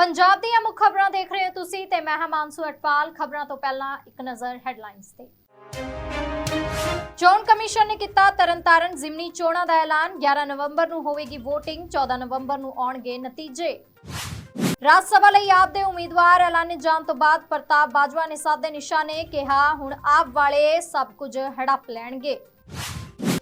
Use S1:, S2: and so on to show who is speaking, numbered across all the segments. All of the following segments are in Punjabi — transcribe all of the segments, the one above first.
S1: ਪੰਜਾਬ ਦੀਆਂ ਮੁੱਖ ਖਬਰਾਂ ਦੇਖ ਰਹੇ ਹੋ ਤੁਸੀਂ ਤੇ ਮੈਂ ਹਾਂ ਮਾਨਸੂ ਅਟਪਾਲ ਖਬਰਾਂ ਤੋਂ ਪਹਿਲਾਂ ਇੱਕ ਨਜ਼ਰ ਹੈਡਲਾਈਨਸ ਤੇ। ਚੋਣ ਕਮਿਸ਼ਨ ਨੇ ਕੀਤਾ ਤਰਨਤਾਰਨ ਜ਼ਿਮਨੀ ਚੋਣਾਂ ਦਾ ਐਲਾਨ। 11 ਨਵੰਬਰ ਨੂੰ ਹੋਵੇਗੀ VOTING 14 ਨਵੰਬਰ ਨੂੰ ਆਉਣਗੇ ਨਤੀਜੇ। ਰਾਜ ਸਭਾ ਲਈ ਆਪ ਦੇ ਉਮੀਦਵਾਰ ਐਲਾਨੇ ਜਾਣ ਤੋਂ ਬਾਅਦ ਪ੍ਰਤਾਪ ਬਾਜਵਾ ਨੇ ਸਾਧੇ ਨਿਸ਼ਾਨੇ ਕਿਹਾ, ਹੁਣ ਆਪ ਵਾਲੇ ਸਭ ਕੁਝ ਹੜੱਪ ਲੈਣਗੇ।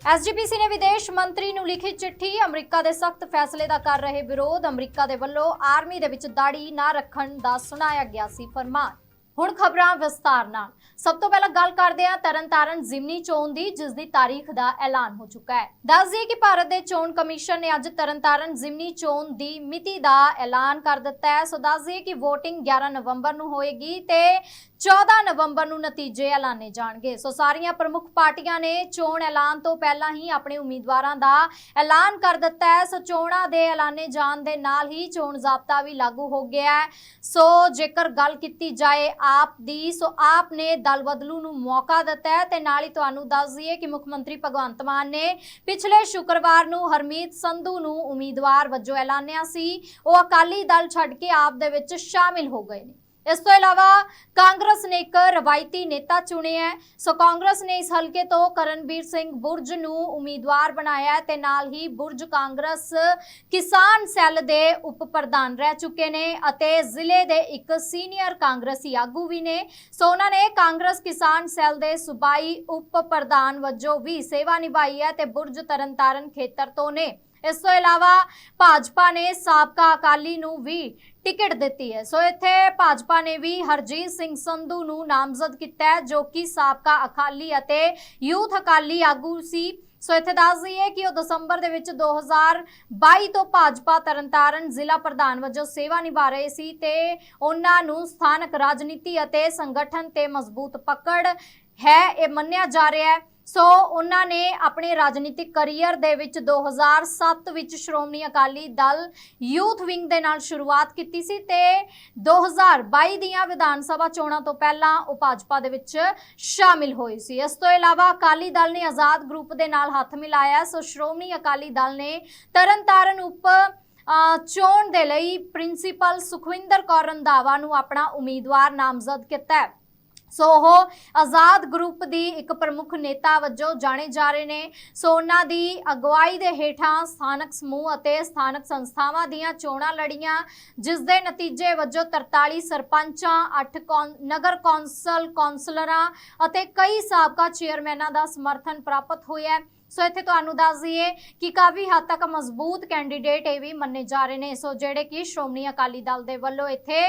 S1: ਐਸਜੀਪੀਸੀ ਨੇ ਵਿਦੇਸ਼ ਮੰਤਰੀ ਨੂੰ ਲਿਖੀ ਚਿੱਠੀ, ਅਮਰੀਕਾ ਦੇ ਸਖਤ ਫੈਸਲੇ ਦਾ ਕਰ ਰਹੇ ਵਿਰੋਧ, ਅਮਰੀਕਾ ਦੇ ਵੱਲੋਂ ਆਰਮੀ ਦੇ ਵਿੱਚ ਦਾੜੀ ਨਾ ਰੱਖਣ ਦਾ ਸੁਣਾਇਆ ਗਿਆ ਸੀ ਫਰਮਾਨ। ਹੁਣ ਖਬਰਾਂ ਵਿਸਤਾਰ ਨਾਲ। ਸਭ ਤੋਂ ਪਹਿਲਾਂ ਗੱਲ ਕਰਦੇ ਹਾਂ ਤਰਨਤਾਰਨ ਜ਼ਿਮਨੀ ਚੋਣ ਦੀ, ਜਿਸ ਦੀ ਤਾਰੀਖ ਦਾ ਐਲਾਨ ਹੋ ਚੁੱਕਾ ਹੈ। ਦੱਸ ਦਈਏ ਕਿ ਭਾਰਤ ਦੇ ਚੋਣ ਕਮਿਸ਼ਨ ਨੇ ਅੱਜ ਤਰਨਤਾਰਨ ਜ਼ਿਮਨੀ ਚੋਣ ਦੀ ਮਿਤੀ ਦਾ ਐਲਾਨ ਕਰ ਦਿੱਤਾ ਹੈ। ਸੋ ਦੱਸ ਦਈਏ ਕਿ VOTING 11 ਨਵੰਬਰ ਨੂੰ ਹੋਏਗੀ ਤੇ 14 ਨਵੰਬਰ ਨੂੰ ਨਤੀਜੇ ਐਲਾਨੇ ਜਾਣਗੇ। ਸੋ ਸਾਰੀਆਂ ਪ੍ਰਮੁੱਖ ਪਾਰਟੀਆਂ ਨੇ ਚੋਣ ਐਲਾਨ ਤੋਂ ਪਹਿਲਾਂ ਹੀ ਆਪਣੇ ਉਮੀਦਵਾਰਾਂ ਦਾ ਐਲਾਨ ਕਰ ਦਿੱਤਾ ਹੈ। ਸੋ ਚੋਣਾਂ ਦੇ ਐਲਾਨੇ ਜਾਣ ਦੇ ਨਾਲ ਹੀ ਚੋਣ ਜ਼ਾਬਤਾ ਵੀ ਲਾਗੂ ਹੋ ਗਿਆ ਹੈ। ਸੋ ਜੇਕਰ ਗੱਲ ਕੀਤੀ ਜਾਏ ਆਪ ਦੀ, ਸੋ ਆਪ ਨੇ ਦਲ ਬਦਲੂ ਨੂੰ ਮੌਕਾ ਦਿੱਤਾ ਹੈ ਤੇ ਨਾਲ ਹੀ ਤੁਹਾਨੂੰ ਦੱਸ ਦਈਏ ਕਿ ਮੁੱਖ ਮੰਤਰੀ ਭਗਵੰਤ ਮਾਨ ਨੇ ਪਿਛਲੇ ਸ਼ੁੱਕਰਵਾਰ ਨੂੰ ਹਰਮੀਤ ਸੰਧੂ ਨੂੰ ਉਮੀਦਵਾਰ ਵਜੋਂ ਐਲਾਨਿਆ ਸੀ। ਉਹ ਅਕਾਲੀ ਦਲ ਛੱਡ ਕੇ ਆਪ ਦੇ ਵਿੱਚ ਸ਼ਾਮਿਲ ਹੋ ਗਏ ਨੇ। ਇਸ ਤੋਂ ਇਲਾਵਾ ਕਾਂਗਰਸ ਨੇ ਇੱਕ ਰਵਾਇਤੀ ਨੇਤਾ ਚੁਣਿਆ ਹੈ। ਸੋ ਕਾਂਗਰਸ ਨੇ ਇਸ ਹਲਕੇ ਤੋਂ ਕਰਨਵੀਰ ਸਿੰਘ ਬੁਰਜ ਨੂੰ ਉਮੀਦਵਾਰ ਬਣਾਇਆ ਹੈ ਤੇ ਨਾਲ ਹੀ ਬੁਰਜ ਕਾਂਗਰਸ ਕਿਸਾਨ ਸੈੱਲ ਦੇ ਉਪ ਪ੍ਰਧਾਨ ਰਹਿ ਚੁੱਕੇ ਨੇ ਅਤੇ ਜ਼ਿਲ੍ਹੇ ਦੇ ਇੱਕ ਸੀਨੀਅਰ ਕਾਂਗਰਸੀ ਆਗੂ ਵੀ ਨੇ। ਸੋ ਉਹਨਾਂ ਨੇ ਕਾਂਗਰਸ ਕਿਸਾਨ ਸੈੱਲ ਦੇ ਸੂਬਾਈ ਉਪ ਪ੍ਰਧਾਨ ਵਜੋਂ ਵੀ ਸੇਵਾ ਨਿਭਾਈ ਹੈ ਤੇ ਬੁਰਜ ਤਰਨਤਾਰਨ ਖੇਤਰ ਤੋਂ ਨੇ। ਇਸ ਤੋਂ ਇਲਾਵਾ ਭਾਜਪਾ ਨੇ ਸਾਬਕਾ ਅਕਾਲੀ ਨੂੰ ਵੀ ਟਿਕਟ ਦਿੱਤੀ ਹੈ। ਸੋ ਇੱਥੇ ਭਾਜਪਾ ਨੇ ਵੀ ਹਰਜੀਤ ਸਿੰਘ ਸੰਧੂ ਨੂੰ ਨਾਮਜ਼ਦ ਕੀਤਾ ਹੈ, ਜੋ ਕਿ ਸਾਬਕਾ ਅਕਾਲੀ ਅਤੇ ਯੂਥ ਅਕਾਲੀ ਆਗੂ ਸੀ। ਸੋ ਇੱਥੇ ਦੱਸ ਦਈਏ ਕਿ ਉਹ ਦਸੰਬਰ ਦੇ ਵਿੱਚ 2022 ਤੋਂ ਭਾਜਪਾ, ਤਰਨਤਾਰਨ ਜ਼ਿਲ੍ਹਾ ਪ੍ਰਧਾਨ ਵਜੋਂ ਸੇਵਾ ਨਿਭਾ ਰਹੇ ਸੀ ਤੇ ਉਹਨਾਂ ਨੂੰ ਸਥਾਨਕ ਰਾਜਨੀਤੀ ਅਤੇ ਸੰਗਠਨ ਤੇ ਮਜ਼ਬੂਤ ਪਕੜ ਹੈ, ਇਹ ਮੰਨਿਆ ਜਾ ਰਿਹਾ ਹੈ। ਸੋ ਉਹਨਾਂ ਨੇ ਆਪਣੇ ਰਾਜਨੀਤਿਕ ਕੈਰੀਅਰ ਦੇ ਵਿੱਚ 2007 ਵਿੱਚ ਸ਼੍ਰੋਮਣੀ ਅਕਾਲੀ ਦਲ ਯੂਥ ਵਿੰਗ ਦੇ ਨਾਲ ਸ਼ੁਰੂਆਤ ਕੀਤੀ ਸੀ ਤੇ 2022 ਦੀਆਂ ਵਿਧਾਨ ਸਭਾ ਚੋਣਾਂ ਤੋਂ ਪਹਿਲਾਂ ਉਹ ਭਾਜਪਾ ਦੇ ਵਿੱਚ ਸ਼ਾਮਿਲ ਹੋਏ ਸੀ। ਇਸ ਤੋਂ ਇਲਾਵਾ ਅਕਾਲੀ ਦਲ ਨੇ ਆਜ਼ਾਦ ਗਰੁੱਪ ਦੇ ਨਾਲ ਹੱਥ ਮਿਲਾਇਆ। ਸੋ ਸ਼੍ਰੋਮਣੀ ਅਕਾਲੀ ਦਲ ਨੇ ਤਰਨਤਾਰਨ ਉਪ ਚੋਣ ਦੇ ਲਈ ਪ੍ਰਿੰਸੀਪਲ ਸੁਖਵਿੰਦਰ ਕੌਰ ਰੰਧਾਵਾ ਨੂੰ ਆਪਣਾ ਉਮੀਦਵਾਰ ਨਾਮਜ਼ਦ ਕੀਤਾ ਹੈ। ਸੋ ਉਹ ਆਜ਼ਾਦ ਗਰੁੱਪ ਦੀ ਇੱਕ ਪ੍ਰਮੁੱਖ ਨੇਤਾ ਵਜੋਂ ਜਾਣੇ ਜਾ ਰਹੇ ਨੇ। ਸੋ ਉਹਨਾਂ ਦੀ ਅਗਵਾਈ ਦੇ ਹੇਠਾਂ ਸਥਾਨਕ ਸਮੂਹ ਅਤੇ ਸਥਾਨਕ ਸੰਸਥਾਵਾਂ ਦੀਆਂ ਚੋਣਾਂ ਲੜੀਆਂ, ਜਿਸ ਦੇ ਨਤੀਜੇ ਵਜੋਂ 43 ਸਰਪੰਚਾਂ 8 ਕੌਨ- ਨਗਰ ਕੌਂਸਲ ਕੌਂਸਲਰਾਂ ਅਤੇ ਕਈ ਸਾਬਕਾ ਚੇਅਰਮੈਨਾਂ ਦਾ ਸਮਰਥਨ ਪ੍ਰਾਪਤ ਹੋਇਆ ਹੈ। ਸੋ ਇੱਥੇ ਤੁਹਾਨੂੰ ਦੱਸ ਦਈਏ ਕਿ ਕਾਫੀ ਹੱਦ ਤੱਕ ਮਜ਼ਬੂਤ ਕੈਂਡੀਡੇਟ ਇਹ ਵੀ ਮੰਨੇ ਜਾ ਰਹੇ ਨੇ। ਸੋ ਜਿਹੜੇ ਕਿ ਸ਼੍ਰੋਮਣੀ ਅਕਾਲੀ ਦਲ ਦੇ ਵੱਲੋਂ ਇੱਥੇ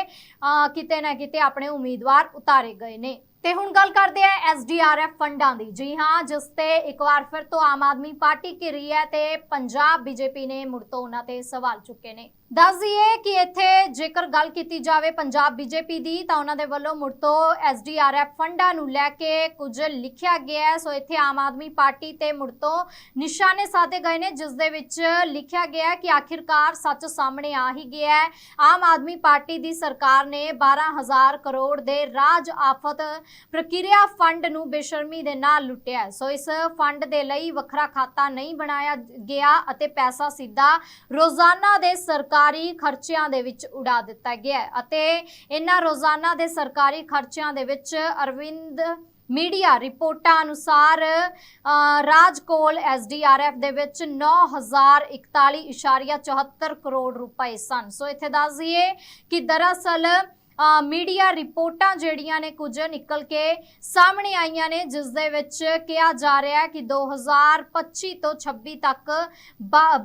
S1: ਕਿਤੇ ਨਾ ਕਿਤੇ ਆਪਣੇ ਉਮੀਦਵਾਰ ਉਤਾਰੇ ਗਏ ਨੇ। ਤੇ ਹੁਣ ਗੱਲ ਕਰਦੇ ਆ ਐਸਡੀਆਰਐਫ ਫੰਡਾਂ ਦੀ। ਜੀ ਹਾਂ, ਜਿਸ ਤੇ ਇੱਕ ਵਾਰ ਫਿਰ ਤੋਂ ਆਮ ਆਦਮੀ ਪਾਰਟੀ ਘਿਰੀ ਹੈ ਤੇ ਪੰਜਾਬ ਬੀਜੇਪੀ ਨੇ ਮੁੜ ਤੋਂ ਉਹਨਾਂ ਤੇ ਸਵਾਲ ਚੁੱਕੇ ਨੇ। ਦੱਸ ਦਈਏ ਕਿ ਇੱਥੇ ਜੇਕਰ ਗੱਲ ਕੀਤੀ ਜਾਵੇ ਪੰਜਾਬ ਬੀਜੇਪੀ ਦੀ, ਤਾਂ ਉਹਨਾਂ ਦੇ ਵੱਲੋਂ ਮੁੜ ਤੋਂ ਐਸਡੀਆਰਐਫ ਫੰਡਾਂ ਨੂੰ ਲੈ ਕੇ ਕੁਝ ਲਿਖਿਆ ਗਿਆ ਹੈ। ਸੋ ਇੱਥੇ ਆਮ ਆਦਮੀ ਪਾਰਟੀ ਤੇ ਮੁੜ ਤੋਂ ਨਿਸ਼ਾਨੇ ਸਾਧੇ ਗਏ ਨੇ, ਜਿਸ ਦੇ ਵਿੱਚ ਲਿਖਿਆ ਗਿਆ ਕਿ ਆਖਿਰਕਾਰ ਸੱਚ ਸਾਹਮਣੇ ਆ ਹੀ ਗਿਆ ਹੈ। ਆਮ ਆਦਮੀ ਪਾਰਟੀ ਦੀ ਸਰਕਾਰ ਨੇ 12000 ਕਰੋੜ ਦੇ ਰਾਜ ਆਫਤ ਪ੍ਰਕਿਰਿਆ ਫੰਡ ਨੂੰ ਬੇਸ਼ਰਮੀ ਦੇ ਨਾਲ ਲੁੱਟਿਆ ਸੋ ਇਸ ਫੰਡ ਦੇ ਲਈ ਵੱਖਰਾ ਖਾਤਾ ਨਹੀਂ ਬਣਾਇਆ ਗਿਆ ਅਤੇ ਪੈਸਾ ਸਿੱਧਾ ਰੋਜ਼ਾਨਾ ਦੇ ਸਰਕਾਰ ਖਰਚਿਆਂ ਦੇ ਵਿੱਚ ਉਡਾ ਦਿੱਤਾ ਗਿਆ ਅਤੇ ਇਹਨਾਂ ਰੋਜ਼ਾਨਾ ਦੇ ਸਰਕਾਰੀ ਖਰਚਿਆਂ ਦੇ ਵਿੱਚ ਅਰਵਿੰਦ ਮੀਡੀਆ ਰਿਪੋਰਟਾਂ ਅਨੁਸਾਰ ਅ, ਰਾਜ ਕੋਲ ਐਸਡੀਆਰਐਫ ਦੇ ਵਿੱਚ 9041.74 ਕਰੋੜ ਰੁਪਏ ਸਨ। ਸੋ ਇੱਥੇ ਦੱਸ ਦਈਏ ਕਿ ਦਰਅਸਲ ਮੀਡੀਆ ਰਿਪੋਰਟਾਂ ਜਿਹੜੀਆਂ ਨੇ ਕੁਝ ਨਿਕਲ ਕੇ ਸਾਹਮਣੇ ਆਈਆਂ ਨੇ, ਜਿਸ ਦੇ ਵਿੱਚ ਕਿਹਾ ਜਾ ਰਿਹਾ ਹੈ ਕਿ 2025 ਤੋਂ 26 ਤੱਕ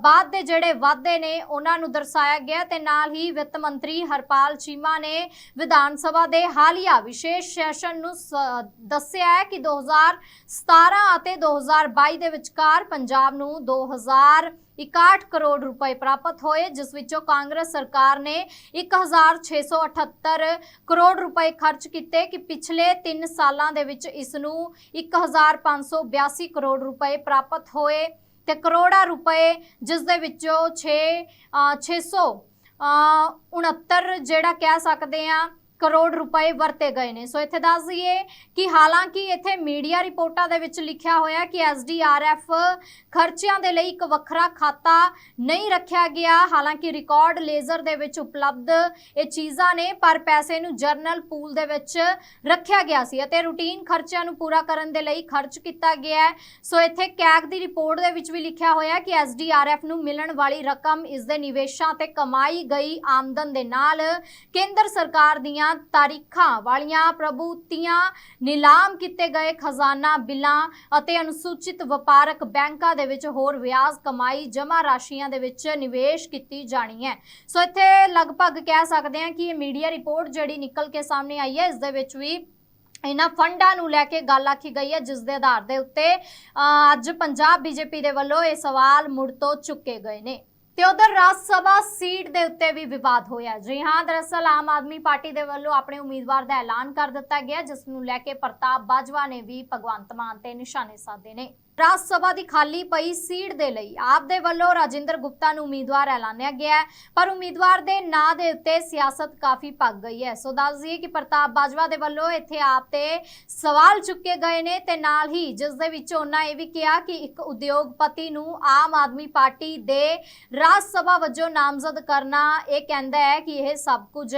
S1: ਬਾਅਦ ਦੇ ਜਿਹੜੇ ਵਾਅਦੇ ਨੇ, ਉਹਨਾਂ ਨੂੰ ਦਰਸਾਇਆ ਗਿਆ ਤੇ ਨਾਲ ਹੀ ਵਿੱਤ ਮੰਤਰੀ ਹਰਪਾਲ ਚੀਮਾ ਨੇ ਵਿਧਾਨ ਸਭਾ ਦੇ ਹਾਲੀਆ ਵਿਸ਼ੇਸ਼ ਸੈਸ਼ਨ ਨੂੰ ਸ- ਦੱਸਿਆ ਹੈ ਕਿ 2017 ਅਤੇ 2022 ਦੇ ਵਿਚਕਾਰ ਪੰਜਾਬ ਨੂੰ 2000 61 ਕਰੋੜ ਰੁਪਏ ਪ੍ਰਾਪਤ ਹੋਏ, ਜਿਸ ਵਿੱਚੋਂ ਕਾਂਗਰਸ ਸਰਕਾਰ ਨੇ 1678 ਕਰੋੜ ਰੁਪਏ ਖਰਚ ਕੀਤੇ ਕਿ ਪਿਛਲੇ 3 ਸਾਲਾਂ ਦੇ ਵਿੱਚ ਇਸ ਨੂੰ 1582 ਕਰੋੜ ਰੁਪਏ ਪ੍ਰਾਪਤ ਹੋਏ ਤੇ ਕਰੋੜਾ ਰੁਪਏ ਜਿਸ ਦੇ ਵਿੱਚੋਂ 6 600 69 ਜਿਹੜਾ ਕਹਿ ਸਕਦੇ ਆ ਕਰੋੜ ਰੁਪਏ ਵਰਤੇ ਗਏ ਨੇ। ਸੋ ਇੱਥੇ ਦੱਸ ਦਈਏ ਕਿ ਹਾਲਾਂਕਿ ਇੱਥੇ ਮੀਡੀਆ ਰਿਪੋਰਟਾਂ ਦੇ ਵਿੱਚ ਲਿਖਿਆ ਹੋਇਆ ਕਿ ਐਸਡੀਆਰਐਫ ਖਰਚਿਆਂ ਦੇ ਲਈ ਇੱਕ ਵੱਖਰਾ ਖਾਤਾ ਨਹੀਂ ਰੱਖਿਆ ਗਿਆ। ਹਾਲਾਂਕਿ ਰਿਕਾਰਡ ਲੇਜ਼ਰ ਦੇ ਵਿੱਚ ਉਪਲਬਧ ਇਹ ਚੀਜ਼ਾਂ ਨੇ, ਪਰ ਪੈਸੇ ਨੂੰ ਜਰਨਲ ਪੂਲ ਦੇ ਵਿੱਚ ਰੱਖਿਆ ਗਿਆ ਸੀ ਅਤੇ ਰੂਟੀਨ ਖਰਚਿਆਂ ਨੂੰ ਪੂਰਾ ਕਰਨ ਦੇ ਲਈ ਖਰਚ ਕੀਤਾ ਗਿਆ ਸੋ ਇੱਥੇ ਕੈਗ ਦੀ ਰਿਪੋਰਟ ਦੇ ਵਿੱਚ ਵੀ ਲਿਖਿਆ ਹੋਇਆ ਕਿ ਐਸਡੀਆਰਐਫ ਨੂੰ ਮਿਲਣ ਵਾਲੀ ਰਕਮ ਇਸ ਦੇ ਨਿਵੇਸ਼ਾਂ ਤੇ ਕਮਾਈ ਗਈ ਆਮਦਨ ਦੇ ਨਾਲ ਕੇਂਦਰ ਸਰਕਾਰ ਦੀਆਂ ਤਾਰੀਖਾਂ ਵਾਲੀਆਂ ਪ੍ਰਭੂਤੀਆਂ ਨਿਲਾਮ ਕੀਤੇ ਗਏ ਖਜ਼ਾਨਾ ਬਿੱਲਾਂ ਅਤੇ ਅਨੁਸੂਚਿਤ ਵਪਾਰਕ ਬੈਂਕਾਂ ਦੇ ਵਿੱਚ ਹੋਰ ਵਿਆਜ ਕਮਾਈ ਜਮ੍ਹਾਂ ਰਾਸ਼ੀਆਂ ਦੇ ਵਿੱਚ ਨਿਵੇਸ਼ ਕੀਤੀ ਜਾਣੀ ਹੈ। ਸੋ ਇੱਥੇ ਲਗਭਗ ਕਹਿ ਸਕਦੇ ਹਾਂ ਕਿ ਇਹ ਮੀਡੀਆ ਰਿਪੋਰਟ ਜਿਹੜੀ ਨਿਕਲ ਕੇ ਸਾਹਮਣੇ ਆਈ ਹੈ ਇਸ ਦੇ ਵਿੱਚ ਵੀ ਇਹਨਾਂ ਫੰਡਾਂ ਨੂੰ ਲੈ ਕੇ ਗੱਲ ਆਖੀ ਗਈ ਹੈ ਜਿਸ ਦੇ ਆਧਾਰ ਦੇ ਉੱਤੇ ਅ, ਅੱਜ ਪੰਜਾਬ ਬੀਜੇਪੀ ਦੇ ਵੱਲੋਂ ਇਹ ਸਵਾਲ ਮੁੜ ਤੋਂ ਚੁੱਕੇ ਗਏ ਨੇ। ਤੇ ਉਧਰ ਰਾਜ ਸਭਾ ਸੀਟ ਦੇ ਉੱਤੇ ਵੀ ਵਿਵਾਦ ਹੋਇਆ ਜੀ ਹਾਂ, ਦਰਅਸਲ ਆਮ ਆਦਮੀ ਪਾਰਟੀ ਦੇ ਵੱਲੋਂ ਆਪਣੇ ਉਮੀਦਵਾਰ ਦਾ ਐਲਾਨ ਕਰ ਦਿੱਤਾ ਗਿਆ, ਜਿਸ ਨੂੰ ਲੈ ਕੇ ਪ੍ਰਤਾਪ ਬਾਜਵਾ ਨੇ ਵੀ ਭਗਵੰਤ ਮਾਨ ਤੇ ਨਿਸ਼ਾਨੇ ਸਾਧੇ ਨੇ। ਰਾਜ ਸਭਾ ਦੀ ਖਾਲੀ ਪਈ ਸੀਟ ਦੇ ਲਈ ਆਪ ਦੇ ਵੱਲੋਂ ਰਾਜਿੰਦਰ ਗੁਪਤਾ ਨੂੰ ਉਮੀਦਵਾਰ ਐਲਾਨਿਆ ਗਿਆ ਹੈ, ਪਰ ਉਮੀਦਵਾਰ ਦੇ ਨਾਂ ਦੇ ਉੱਤੇ ਸਿਆਸਤ ਕਾਫੀ ਪੱਕ ਗਈ ਹੈ। ਸੋ ਦੱਸ ਦਈਏ ਕਿ ਪ੍ਰਤਾਪ ਬਾਜਵਾ ਦੇ ਵੱਲੋਂ ਇੱਥੇ ਆਪ ਤੇ ਸਵਾਲ ਚੁੱਕੇ ਗਏ ਨੇ ਤੇ ਨਾਲ ਹੀ ਜਿਸ ਦੇ ਵਿੱਚ ਉਹਨਾਂ ਇਹ ਵੀ ਕਿਹਾ ਕਿ ਇੱਕ ਉਦਯੋਗਪਤੀ ਨੂੰ ਆਮ ਆਦਮੀ ਪਾਰਟੀ ਦੇ ਰਾਜ ਸਭਾ ਵਜੋਂ ਨਾਮਜ਼ਦ ਕਰਨਾ, ਇਹ ਕਹਿੰਦਾ ਹੈ ਕਿ ਇਹ ਸਭ ਕੁਝ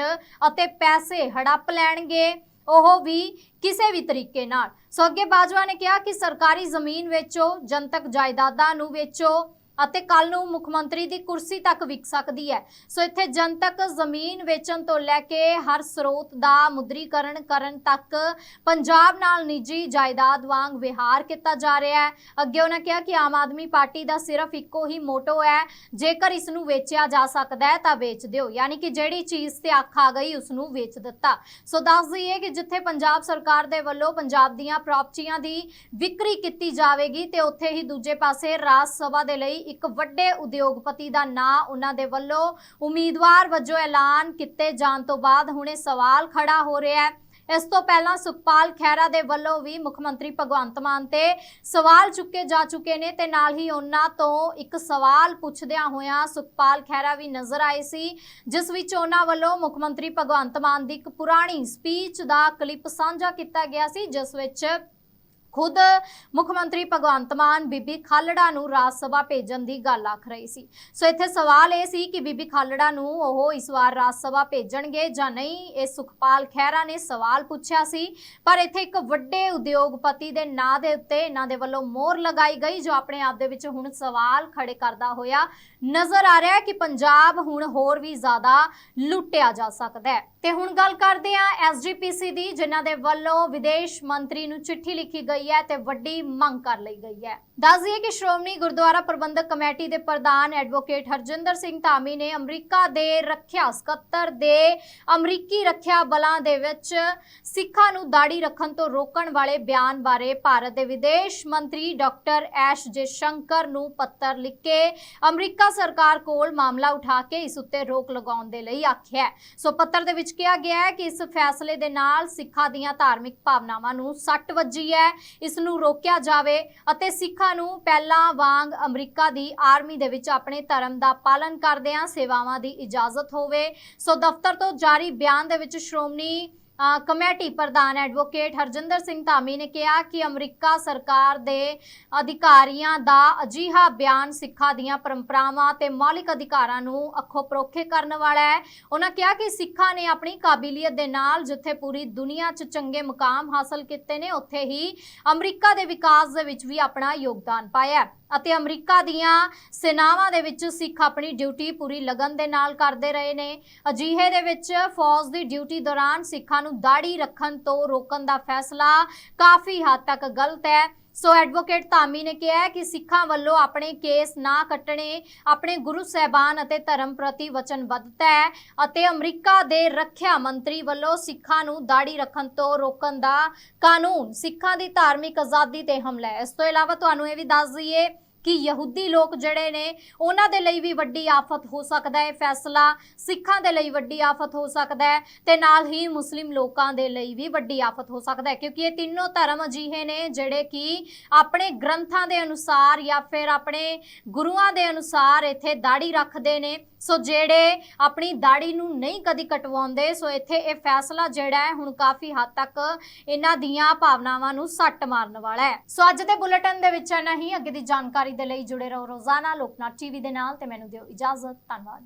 S1: ਅਤੇ ਪੈਸੇ ਹੜੱਪ ਲੈਣਗੇ। ਉਹ ਵੀ ਕਿਸੇ ਵੀ ਤਰੀਕੇ ਨਾਲ। ਸੋ ਅੱਗੇ ਬਾਜਵਾ ਨੇ ਕਿਹਾ ਕਿ ਸਰਕਾਰੀ ਜ਼ਮੀਨ ਵੇਚੋ, ਜਨਤਕ ਜਾਇਦਾਦਾਂ ਨੂੰ ਵੇਚੋ ਅਤੇ ਕੱਲ ਨੂੰ ਮੁੱਖ ਮੰਤਰੀ ਦੀ ਕੁਰਸੀ ਤੱਕ ਵਿਕ ਸਕਦੀ ਹੈ। ਸੋ ਇੱਥੇ ਜਨਤਕ ਜ਼ਮੀਨ ਵੇਚਣ ਤੋਂ ਲੈ ਕੇ ਹਰ ਸਰੋਤ ਦਾ ਮੁਦਰੀਕਰਨ ਕਰਨ ਤੱਕ ਪੰਜਾਬ ਨਾਲ ਨਿੱਜੀ ਜਾਇਦਾਦ ਵਾਂਗ ਵਿਹਾਰ ਕੀਤਾ ਜਾ ਰਿਹਾ ਹੈ। ਅੱਗੇ ਉਹਨਾਂ ਕਿਹਾ ਕਿ ਆਮ ਆਦਮੀ ਪਾਰਟੀ ਦਾ ਸਿਰਫ ਇੱਕੋ ਹੀ ਮੋਟੋ ਹੈ, ਜੇਕਰ ਇਸ ਨੂੰ ਵੇਚਿਆ ਜਾ ਸਕਦਾ ਹੈ ਤਾਂ ਵੇਚ ਦਿਓ। ਯਾਨੀ ਕਿ ਜਿਹੜੀ ਚੀਜ਼ ਤੇ ਅੱਖ ਆ ਗਈ, ਉਸ ਨੂੰ ਵੇਚ ਦਿੱਤਾ। ਸੋ ਦੱਸ ਦਈਏ ਕਿ ਜਿੱਥੇ ਪੰਜਾਬ ਸਰਕਾਰ ਦੇ ਵੱਲੋਂ ਪੰਜਾਬ ਦੀਆਂ ਪ੍ਰਾਪਰਟੀਆਂ ਦੀ ਵਿਕਰੀ ਕੀਤੀ ਜਾਵੇਗੀ ਤੇ ਉੱਥੇ ਹੀ ਦੂਜੇ ਪਾਸੇ ਰਾਜ ਸਭਾ ਦੇ ਲਈ ਇੱਕ ਵੱਡੇ ਉਦਯੋਗਪਤੀ ਦਾ ਨਾਂ ਉਹਨਾਂ ਦੇ ਵੱਲੋਂ ਉਮੀਦਵਾਰ ਵਜੋਂ ਐਲਾਨ ਕੀਤੇ ਜਾਣ ਤੋਂ ਬਾਅਦ ਹੁਣੇ ਸਵਾਲ ਖੜਾ ਹੋ ਰਿਹਾ ਹੈ। ਇਸ ਤੋਂ ਪਹਿਲਾਂ ਸੁਖਪਾਲ ਖਹਿਰਾ ਦੇ ਵੱਲੋਂ ਵੀ ਮੁੱਖ ਮੰਤਰੀ ਭਗਵੰਤ ਮਾਨ ਤੇ ਸਵਾਲ ਚੁੱਕੇ ਜਾ ਚੁੱਕੇ ਨੇ ਤੇ ਨਾਲ ਹੀ ਉਹਨਾਂ ਤੋਂ ਇੱਕ ਸਵਾਲ ਪੁੱਛਦਿਆਂ ਹੋਇਆਂ ਸੁਖਪਾਲ ਖਹਿਰਾ ਵੀ ਨਜ਼ਰ ਆਏ ਸੀ, ਜਿਸ ਵਿੱਚ ਉਹਨਾਂ ਵੱਲੋਂ ਮੁੱਖ ਮੰਤਰੀ ਭਗਵੰਤ ਮਾਨ ਦੀ ਇੱਕ ਪੁਰਾਣੀ ਸਪੀਚ ਦਾ ਕਲਿੱਪ ਸਾਂਝਾ ਕੀਤਾ ਗਿਆ ਸੀ, ਜਿਸ ਵਿੱਚ ਖੁਦ ਮੁੱਖ ਮੰਤਰੀ ਭਗਵੰਤ ਮਾਨ ਬੀਬੀ ਖਾਲੜਾ ਨੂੰ ਰਾਜ ਸਭਾ ਭੇਜਣ ਦੀ ਗੱਲ ਆਖ ਰਹੀ ਸੀ। ਸੋ ਇੱਥੇ ਸਵਾਲ ਇਹ ਸੀ ਕਿ ਬੀਬੀ ਖਾਲੜਾ ਨੂੰ ਉਹ ਇਸ ਵਾਰ ਰਾਜ ਸਭਾ ਭੇਜਣਗੇ ਜਾਂ ਨਹੀਂ, ਇਹ ਸੁਖਪਾਲ ਖਹਿਰਾ ਨੇ ਸਵਾਲ ਪੁੱਛਿਆ ਸੀ। ਪਰ ਇੱਥੇ ਇੱਕ ਵੱਡੇ ਉਦਯੋਗਪਤੀ ਦੇ ਨਾਂ ਦੇ ਉੱਤੇ ਇਹਨਾਂ ਦੇ ਵੱਲੋਂ ਮੋਹਰ ਲਗਾਈ ਗਈ, ਜੋ ਆਪਣੇ ਆਪ ਦੇ ਵਿੱਚ ਹੁਣ ਸਵਾਲ ਖੜੇ ਕਰਦਾ ਹੋਇਆ ਨਜ਼ਰ ਆ ਰਿਹਾ ਕਿ ਪੰਜਾਬ ਹੁਣ ਹੋਰ ਵੀ ਜ਼ਿਆਦਾ ਲੁੱਟਿਆ ਜਾ ਸਕਦਾ ਹੈ। ਤੇ ਹੁਣ ਗੱਲ ਕਰਦੇ ਹਾਂ ਐਸਜੀਪੀਸੀ ਦੀ, ਜਿਨ੍ਹਾਂ ਦੇ ਵੱਲੋਂ ਵਿਦੇਸ਼ ਮੰਤਰੀ ਨੂੰ ਚਿੱਠੀ ਲਿਖੀ ਗਈ ਹੈ ਤੇ ਵੱਡੀ ਮੰਗ ਕਰ ਲਈ ਗਈ ਹੈ। ਦੱਸ ਦਈਏ ਕਿ ਸ਼੍ਰੋਮਣੀ ਗੁਰਦੁਆਰਾ ਪ੍ਰਬੰਧਕ ਕਮੇਟੀ ਦੇ ਪ੍ਰਧਾਨ ਐਡਵੋਕੇਟ ਹਰਜਿੰਦਰ ਸਿੰਘ ਧਾਮੀ ਨੇ ਅਮਰੀਕਾ ਦੇ ਰੱਖਿਆ, ਸਕੱਤਰ ਦੇ ਅਮਰੀਕੀ ਰੱਖਿਆ ਬਲਾਂ ਦੇ ਵਿੱਚ ਸਿੱਖਾਂ ਨੂੰ ਦਾੜੀ ਰੱਖਣ ਤੋਂ ਰੋਕਣ ਵਾਲੇ ਬਿਆਨ ਬਾਰੇ ਭਾਰਤ ਦੇ ਵਿਦੇਸ਼ ਮੰਤਰੀ ਡਾਕਟਰ ਐਸ਼ ਜੇ ਸ਼ੰਕਰ ਨੂੰ ਪੱਤਰ ਲਿਖ ਕੇ ਅਮਰੀਕਾ ਸਰਕਾਰ ਕੋਲ ਮਾਮਲਾ ਉਠਾ ਕੇ ਇਸ ਉੱਤੇ ਰੋਕ ਲਗਾਉਣ ਦੇ ਲਈ ਆਖਿਆ ਸੋ ਪੱਤਰ ਦੇ ਵਿੱਚ ਕਿਹਾ ਗਿਆ ਹੈ ਕਿ ਇਸ ਫੈਸਲੇ ਦੇ ਨਾਲ ਸਿੱਖਾਂ ਦੀਆਂ ਧਾਰਮਿਕ ਭਾਵਨਾਵਾਂ ਨੂੰ ਸੱਟ ਵੱਜੀ ਹੈ। ਇਸ ਨੂੰ ਰੋਕਿਆ ਜਾਵੇ ਅਤੇ ਸਿੱਖਾਂ ਨੂੰ ਪਹਿਲਾਂ ਵਾਂਗ ਅਮਰੀਕਾ ਦੀ ਆਰਮੀ ਦੇ ਵਿੱਚ ਆਪਣੇ ਧਰਮ ਦਾ ਪਾਲਣ ਕਰਦਿਆਂ ਸੇਵਾਵਾਂ ਦੀ ਇਜਾਜ਼ਤ ਹੋਵੇ। ਸੋ ਦਫ਼ਤਰ ਤੋਂ ਜਾਰੀ ਬਿਆਨ ਦੇ ਵਿੱਚ ਸ਼੍ਰੋਮਣੀ ਕਮੇਟੀ ਪ੍ਰਧਾਨ ਐਡਵੋਕੇਟ ਹਰਜਿੰਦਰ ਸਿੰਘ ਧਾਮੀ ਨੇ ਕਿਹਾ ਕਿ ਅਮਰੀਕਾ ਸਰਕਾਰ ਦੇ ਅਧਿਕਾਰੀਆਂ ਦਾ ਅਜੀਹਾ ਬਿਆਨ ਸਿੱਖਾਂ ਦੀਆਂ ਪਰੰਪਰਾਵਾਂ ਤੇ ਮੌਲਿਕ ਅਧਿਕਾਰਾਂ ਨੂੰ ਅੱਖੋਂ ਪਰੋਖੇ ਕਰਨ ਵਾਲਾ ਹੈ। ਉਹਨਾਂ ਕਿਹਾ ਕਿ ਸਿੱਖਾਂ ਨੇ ਆਪਣੀ ਕਾਬਲੀਅਤ ਦੇ ਨਾਲ ਜਿੱਥੇ ਪੂਰੀ ਦੁਨੀਆ 'ਚ ਚੰਗੇ ਮੁਕਾਮ ਹਾਸਲ ਕੀਤੇ ਨੇ, ਉੱਥੇ ਹੀ ਅਮਰੀਕਾ ਦੇ ਵਿਕਾਸ ਦੇ ਵਿੱਚ ਵੀ ਆਪਣਾ ਯੋਗਦਾਨ ਪਾਇਆ ਹੈ ਅਤੇ ਅਮਰੀਕਾ ਦੀਆਂ ਸੈਨਾਵਾਂ ਦੇ ਵਿੱਚ ਸਿੱਖ ਆਪਣੀ ਡਿਊਟੀ ਪੂਰੀ ਲਗਨ ਦੇ ਨਾਲ ਕਰਦੇ ਰਹੇ ਨੇ। ਅਜਿਹੇ ਦੇ ਵਿੱਚ ਫੌਜ ਦੀ ਡਿਊਟੀ ਦੌਰਾਨ ਸਿੱਖਾਂ ਨੂੰ ਦਾੜੀ ਰੱਖਣ ਤੋਂ ਰੋਕਣ ਦਾ ਫੈਸਲਾ ਕਾਫੀ ਹੱਦ ਤੱਕ ਗਲਤ ਹੈ। ਸੋ ਐਡਵੋਕੇਟ ਧਾਮੀ ਨੇ ਕਿਹਾ ਕਿ ਸਿੱਖਾਂ ਵੱਲੋਂ ਆਪਣੇ ਕੇਸ ਨਾ ਕੱਟਣੇ, ਆਪਣੇ ਗੁਰੂ ਸਾਹਿਬਾਨ ਅਤੇ ਧਰਮ ਪ੍ਰਤੀ ਵਚਨਬੱਧਤਾ ਹੈ ਅਤੇ ਅਮਰੀਕਾ ਦੇ ਰੱਖਿਆ ਮੰਤਰੀ ਵੱਲੋਂ ਸਿੱਖਾਂ ਨੂੰ ਦਾੜੀ ਰੱਖਣ ਤੋਂ ਰੋਕਣ ਦਾ ਕਾਨੂੰਨ, ਸਿੱਖਾਂ ਦੀ ਧਾਰਮਿਕ ਆਜ਼ਾਦੀ ਤੇ ਹਮਲਾ ਹੈ। ਇਸ ਤੋਂ ਇਲਾਵਾ ਤੁਹਾਨੂੰ ਇਹ ਵੀ ਦੱਸ ਦਈਏ ਕਿ ਯਹੂਦੀ ਲੋਕ ਜਿਹੜੇ ਨੇ, ਉਹਨਾਂ ਦੇ ਲਈ ਵੀ ਵੱਡੀ ਆਫਤ ਹੋ ਸਕਦਾ ਹੈ, ਫੈਸਲਾ ਸਿੱਖਾਂ ਦੇ ਲਈ ਵੱਡੀ ਆਫਤ ਹੋ ਸਕਦਾ ਹੈ ਤੇ ਨਾਲ ਹੀ ਮੁਸਲਿਮ ਲੋਕਾਂ ਦੇ ਲਈ ਵੀ ਵੱਡੀ ਆਫਤ ਹੋ ਸਕਦਾ ਹੈ, ਕਿਉਂਕਿ ਇਹ ਤਿੰਨੋਂ ਧਰਮ ਅਜਿਹੇ ਨੇ ਜਿਹੜੇ ਕਿ ਆਪਣੇ ਗ੍ਰੰਥਾਂ ਦੇ ਅਨੁਸਾਰ ਜਾਂ ਫਿਰ ਆਪਣੇ ਗੁਰੂਆਂ ਦੇ ਅਨੁਸਾਰ ਇੱਥੇ ਦਾੜੀ ਰੱਖਦੇ ਨੇ। ਸੋ ਜਿਹੜੇ ਆਪਣੀ ਦਾੜੀ ਨੂੰ ਨਹੀਂ ਕਦੀ ਕਟਵਾਉਂਦੇ, ਸੋ ਇੱਥੇ ਇਹ ਫੈਸਲਾ ਜਿਹੜਾ ਹੈ ਹੁਣ ਕਾਫੀ ਹੱਦ ਤੱਕ ਇਹਨਾਂ ਦੀਆਂ ਭਾਵਨਾਵਾਂ ਨੂੰ ਸੱਟ ਮਾਰਨ ਵਾਲਾ ਹੈ। ਸੋ ਅੱਜ ਦੇ ਬੁਲੇਟਿਨ ਦੇ ਵਿੱਚ ਇੰਨਾ ਹੀ, ਅੱਗੇ ਦੀ ਜਾਣਕਾਰੀ ਦੇ ਲਈ ਜੁੜੇ ਰਹੋ ਰੋਜ਼ਾਨਾ ਲੋਕਨਾਥ ਟੀਵੀ ਦੇ ਨਾਲ ਤੇ ਮੈਨੂੰ ਦਿਓ ਇਜਾਜ਼ਤ, ਧੰਨਵਾਦ।